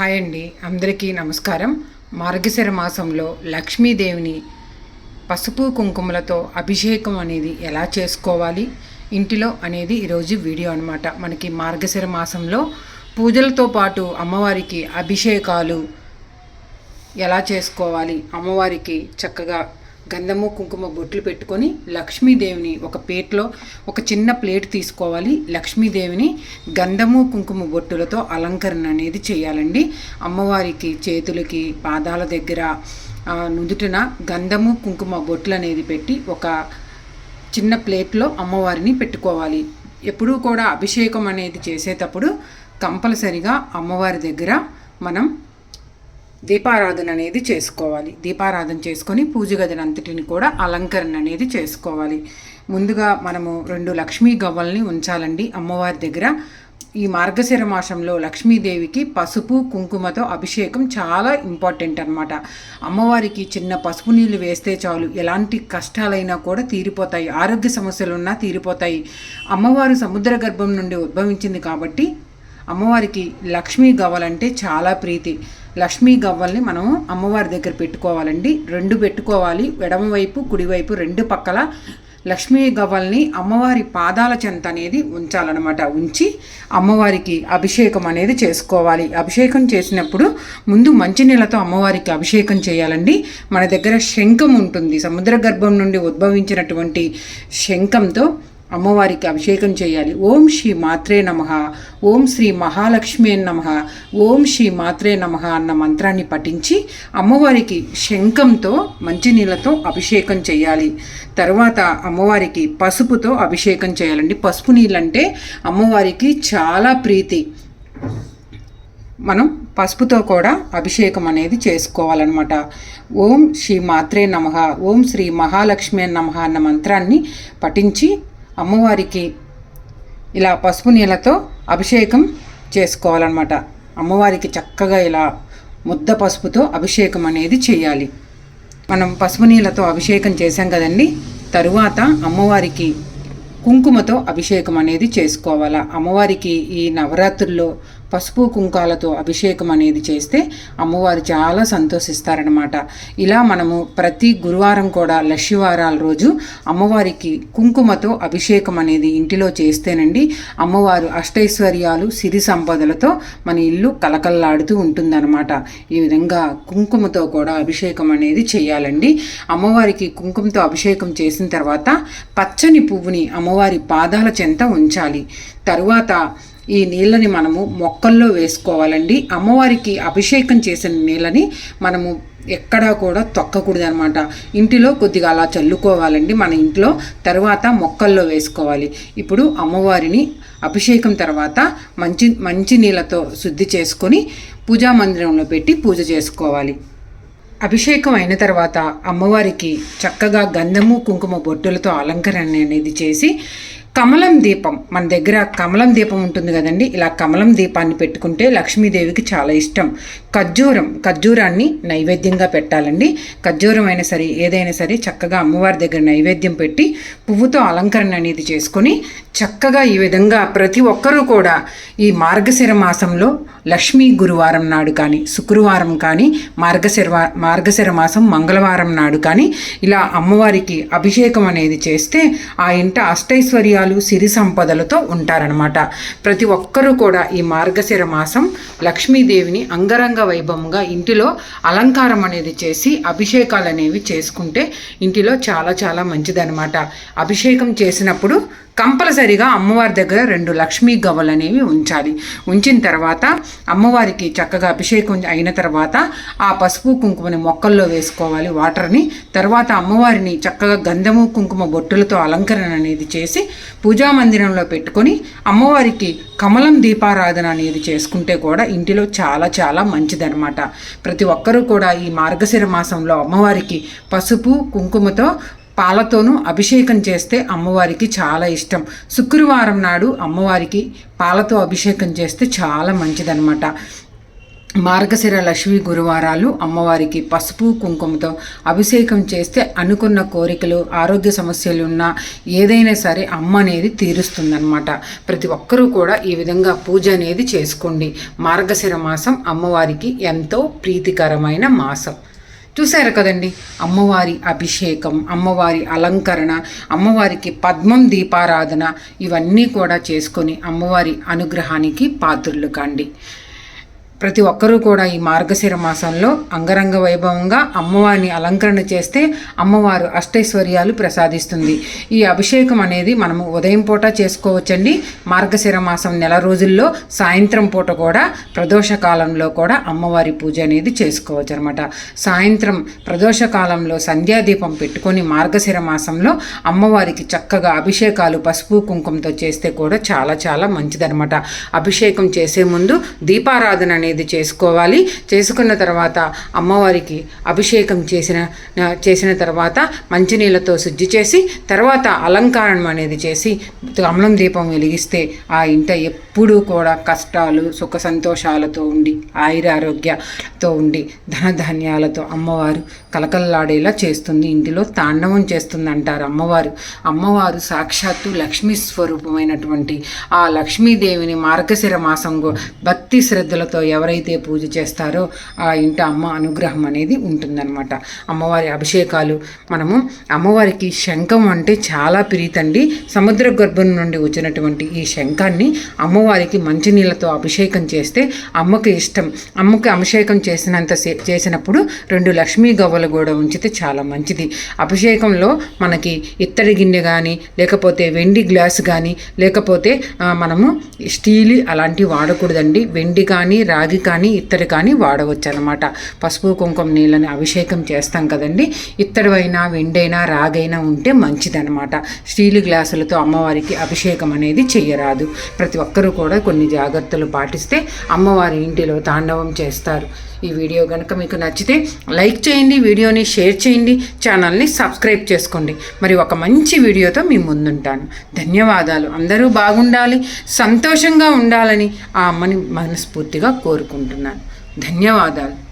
Hi అండి అందరికీ నమస్కారం. మార్గశిర మాసంలో లక్ష్మీదేవిని పసుపు కుంకుమలతో అభిషేకం అనేది ఎలా చేసుకోవాలి ఇంటిలో అనేది ఈరోజు వీడియో అనమాట మనకి మార్గశిర మాసంలో పూజలతో పాటు అమ్మవారికి అభిషేకాలు ఎలా చేసుకోవాలి అమ్మవారికి చక్కగా గంధము కుంకుమ బొట్లు పెట్టుకొని లక్ష్మీదేవిని ఒక ప్లేట్లో ఒక చిన్న ప్లేట్ తీసుకోవాలి. లక్ష్మీదేవిని గంధము కుంకుమ బొట్టులతో అలంకరణ అనేది చేయాలండి. అమ్మవారికి చేతులకి పాదాల దగ్గర నుదుటిన గంధము కుంకుమ బొట్లు అనేది పెట్టి ఒక చిన్న ప్లేట్లో అమ్మవారిని పెట్టుకోవాలి. ఎప్పుడూ కూడా అభిషేకం అనేది చేసేటప్పుడు కంపల్సరిగా అమ్మవారి దగ్గర మనం దీపారాధన అనేది చేసుకోవాలి. దీపారాధన చేసుకొని పూజ గదినంతటిని కూడా అలంకరణ అనేది చేసుకోవాలి. ముందుగా మనము రెండు లక్ష్మీ గవ్వల్ని ఉంచాలండి. అమ్మవారి దగ్గర ఈ మార్గశిర మాసంలో లక్ష్మీదేవికి పసుపు కుంకుమతో అభిషేకం చాలా ఇంపార్టెంట్ అనమాట అమ్మవారికి చిన్న పసుపు నీళ్ళు వేస్తే చాలు. ఎలాంటి కష్టాలైనా కూడా తీరిపోతాయి. ఆరోగ్య సమస్యలు ఉన్నా తీరిపోతాయి. అమ్మవారు సముద్ర గర్భం నుండి ఉద్భవించింది కాబట్టి అమ్మవారికి లక్ష్మీ గవ్వలంటే చాలా ప్రీతి. లక్ష్మీ గవ్వల్ని మనం అమ్మవారి దగ్గర పెట్టుకోవాలండి. రెండు పెట్టుకోవాలి. ఎడమవైపు కుడివైపు రెండు పక్కల లక్ష్మీ గవ్వల్ని అమ్మవారి పాదాల చెంత అనేది ఉంచాలన్నమాట. ఉంచి అమ్మవారికి అభిషేకం అనేది చేసుకోవాలి. అభిషేకం చేసినప్పుడు ముందు మంచినీళ్ళతో అమ్మవారికి అభిషేకం చేయాలండి. మన దగ్గర శంఖం ఉంటుంది. సముద్ర గర్భం నుండి ఉద్భవించినటువంటి శంఖంతో అమ్మవారికి అభిషేకం చేయాలి. ఓం శ్రీ మాత్రే నమ. ఓం శ్రీ మహాలక్ష్మి నమ. ఓం శ్రీ మాత్రే నమ అన్న మంత్రాన్ని పఠించి అమ్మవారికి శంఖంతో మంచినీళ్ళతో అభిషేకం చేయాలి. తర్వాత అమ్మవారికి పసుపుతో అభిషేకం చేయాలండి. పసుపు నీళ్ళంటే అమ్మవారికి చాలా ప్రీతి. మనం పసుపుతో కూడా అభిషేకం అనేది చేసుకోవాలన్నమాట. ఓం శ్రీ మాత్రే నమ. ఓం శ్రీ మహాలక్ష్మి నమ అన్న మంత్రాన్ని పఠించి అమ్మవారికి ఇలా పసుపు నీళ్ళతో అభిషేకం చేసుకోవాలన్నమాట. అమ్మవారికి చక్కగా ఇలా ముద్ద పసుపుతో అభిషేకం అనేది చేయాలి. మనం పసుపు నీళ్ళతో అభిషేకం చేశాం కదండి తరువాత అమ్మవారికి కుంకుమతో అభిషేకం అనేది చేసుకోవాలా? అమ్మవారికి ఈ నవరాత్రుల్లో పసుపు కుంకాలతో అభిషేకం అనేది చేస్తే అమ్మవారు చాలా సంతోషిస్తారనమాట ఇలా మనము ప్రతి గురువారం కూడా లక్ష్మీవారాల రోజు అమ్మవారికి కుంకుమతో అభిషేకం అనేది ఇంటిలో చేస్తేనండి అమ్మవారు అష్టైశ్వర్యాలు సిరి సంపదలతో మన ఇల్లు కలకల్లాడుతూ ఉంటుందన్నమాట. ఈ విధంగా కుంకుమతో కూడా అభిషేకం అనేది చేయాలండి. అమ్మవారికి కుంకుమతో అభిషేకం చేసిన తర్వాత పచ్చని పువ్వుని అమ్మవారి పాదాల చెంత ఉంచాలి. తరువాత ఈ నీళ్ళని మనము మొక్కల్లో వేసుకోవాలండి. అమ్మవారికి అభిషేకం చేసిన నీళ్ళని మనము ఎక్కడా కూడా తొక్కకూడదు అనమాట ఇంటిలో కొద్దిగా అలా చల్లుకోవాలండి. మన ఇంట్లో తర్వాత మొక్కల్లో వేసుకోవాలి. ఇప్పుడు అమ్మవారిని అభిషేకం తర్వాత మంచి మంచి నీళ్ళతో శుద్ధి చేసుకొని పూజా మందిరంలో పెట్టి పూజ చేసుకోవాలి. అభిషేకం అయిన తర్వాత అమ్మవారికి చక్కగా గంధము కుంకుమ బొట్టులతో అలంకరణ అనేది చేసి కమలం దీపం. మన దగ్గర కమలం దీపం ఉంటుంది కదండి. ఇలా కమలం దీపాన్ని పెట్టుకుంటే లక్ష్మీదేవికి చాలా ఇష్టం. ఖర్జూరం ఖర్జూరాన్ని నైవేద్యంగా పెట్టాలండి. ఖర్జూరం అయినా సరే ఏదైనా సరే చక్కగా అమ్మవారి దగ్గర నైవేద్యం పెట్టి పువ్వుతో అలంకరణ అనేది చేసుకొని చక్కగా ఈ విధంగా ప్రతి ఒక్కరూ కూడా ఈ మార్గశిర మాసంలో లక్ష్మీ గురువారం నాడు కానీ శుక్రవారం కానీ మార్గశిర మార్గశిర మాసం మంగళవారం నాడు కానీ ఇలా అమ్మవారికి అభిషేకం అనేది చేస్తే ఆ ఇంట అష్టైశ్వర్యాలు సిరి సంపదలతో ఉంటారనమాట ప్రతి ఒక్కరూ కూడా ఈ మార్గశిర మాసం లక్ష్మీదేవిని అంగరంగ వైభవంగా ఇంటిలో అలంకారం అనేది చేసి అభిషేకాలు అనేవి చేసుకుంటే ఇంటిలో చాలా చాలా మంచిదనమాట అభిషేకం చేసినప్పుడు కంపల్సరిగా అమ్మవారి దగ్గర రెండు లక్ష్మీ గవ్వలు అనేవి ఉంచాలి. ఉంచిన తర్వాత అమ్మవారికి చక్కగా అభిషేకం అయిన తర్వాత ఆ పసుపు కుంకుమని మొక్కల్లో వేసుకోవాలి వాటర్ని. తర్వాత అమ్మవారిని చక్కగా గంధము కుంకుమ బొట్టులతో అలంకరణ అనేది చేసి పూజా మందిరంలో పెట్టుకొని అమ్మవారికి కమలం దీపారాధన అనేది చేసుకుంటే కూడా ఇంటిలో చాలా చాలా మంచిదనమాట ప్రతి ఒక్కరూ కూడా ఈ మార్గశిర మాసంలో అమ్మవారికి పసుపు కుంకుమతో పాలతోనూ అభిషేకం చేస్తే అమ్మవారికి చాలా ఇష్టం. శుక్రవారం నాడు అమ్మవారికి పాలతో అభిషేకం చేస్తే చాలా మంచిదన్నమాట. మార్గశిర లక్ష్మి గురువారాలు అమ్మవారికి పసుపు కుంకుమతో అభిషేకం చేస్తే అనుకున్న కోరికలు ఆరోగ్య సమస్యలు ఉన్నా ఏదైనా సరే అమ్మ అనేది తీరుస్తుందన్నమాట. ప్రతి ఒక్కరూ కూడా ఈ విధంగా పూజ అనేది చేసుకోండి. మార్గశిర మాసం అమ్మవారికి ఎంతో ప్రీతికరమైన మాసం. చూశారు కదండి? అమ్మవారి అభిషేకం అమ్మవారి అలంకరణ అమ్మవారికి పద్మం దీపారాధన ఇవన్నీ కూడా చేసుకొని అమ్మవారి అనుగ్రహానికి పాత్రులు కండి. ప్రతి ఒక్కరూ కూడా ఈ మార్గశిర మాసంలో అంగరంగ వైభవంగా అమ్మవారిని అలంకరణ చేస్తే అమ్మవారు అష్టైశ్వర్యాలు ప్రసాదిస్తుంది. ఈ అభిషేకం అనేది మనము ఉదయం పూట చేసుకోవచ్చండి. మార్గశిర మాసం నెల రోజుల్లో సాయంత్రం పూట కూడా ప్రదోష కాలంలో కూడా అమ్మవారి పూజ అనేది చేసుకోవచ్చు అనమాట సాయంత్రం ప్రదోష కాలంలో సంధ్యాదీపం పెట్టుకొని మార్గశిర మాసంలో అమ్మవారికి చక్కగా అభిషేకాలు పసుపు కుంకుమతో చేస్తే కూడా చాలా చాలా మంచిదనమాట అభిషేకం చేసే ముందు దీపారాధన అనేది అనేది చేసుకోవాలి. చేసుకున్న తర్వాత అమ్మవారికి అభిషేకం చేసిన చేసిన తర్వాత మంచినీళ్ళతో శుద్ధి చేసి తర్వాత అలంకారం అనేది చేసి కమలం దీపం వెలిగిస్తే ఆ ఇంట ఎప్పుడూ కూడా కష్టాలు సుఖ సంతోషాలతో ఉండి ఆయురారోగ్యతో ఉండి ధనధాన్యాలతో అమ్మవారు కలకల్లాడేలా చేస్తుంది. ఇంటిలో తాండవం చేస్తుంది అంటారు అమ్మవారు. అమ్మవారు సాక్షాత్తు లక్ష్మీ స్వరూపమైనటువంటి ఆ లక్ష్మీదేవిని మార్గశిర మాసం భక్తి శ్రద్ధలతో ఎవరైతే పూజ చేస్తారో ఆ ఇంట అమ్మ అనుగ్రహం అనేది ఉంటుందన్నమాట. అమ్మవారి అభిషేకాలు మనము అమ్మవారికి శంఖం అంటే చాలా ప్రీతండి. సముద్ర గర్భం నుండి వచ్చినటువంటి ఈ శంఖాన్ని అమ్మవారికి మంచినీళ్ళతో అభిషేకం చేస్తే అమ్మకు ఇష్టం. అమ్మకి అభిషేకం చేసినంత చేసినప్పుడు రెండు లక్ష్మీ గవ్వలు కూడా ఉంచితే చాలా మంచిది. అభిషేకంలో మనకి ఇత్తడి గిన్నె కానీ లేకపోతే వెండి గ్లాస్ కానీ లేకపోతే మనము స్టీల్ అలాంటివి వాడకూడదండి. వెండి కానీ రాగి రాగి కానీ ఇత్తడి కానీ వాడవచ్చు అనమాట పసుపు కుంకుమ నీళ్ళని అభిషేకం చేస్తాం కదండి. ఇత్తడివైనా వెండైనా రాగైనా ఉంటే మంచిదనమాట స్టీలు గ్లాసులతో అమ్మవారికి అభిషేకం అనేది చెయ్యరాదు. ప్రతి ఒక్కరూ కూడా కొన్ని జాగ్రత్తలు పాటిస్తే అమ్మవారి ఇంటిలో తాండవం చేస్తారు. ఈ వీడియో కనుక మీకు నచ్చితే లైక్ చేయండి వీడియోని షేర్ చేయండి ఛానల్ని సబ్స్క్రైబ్ చేసుకోండి. మరి ఒక మంచి వీడియోతో మీ ముందుంటాను. ధన్యవాదాలు. అందరూ బాగుండాలి సంతోషంగా ఉండాలని ఆ అమ్మని మనస్ఫూర్తిగా కోరుకుంటున్నాను. ధన్యవాదాలు.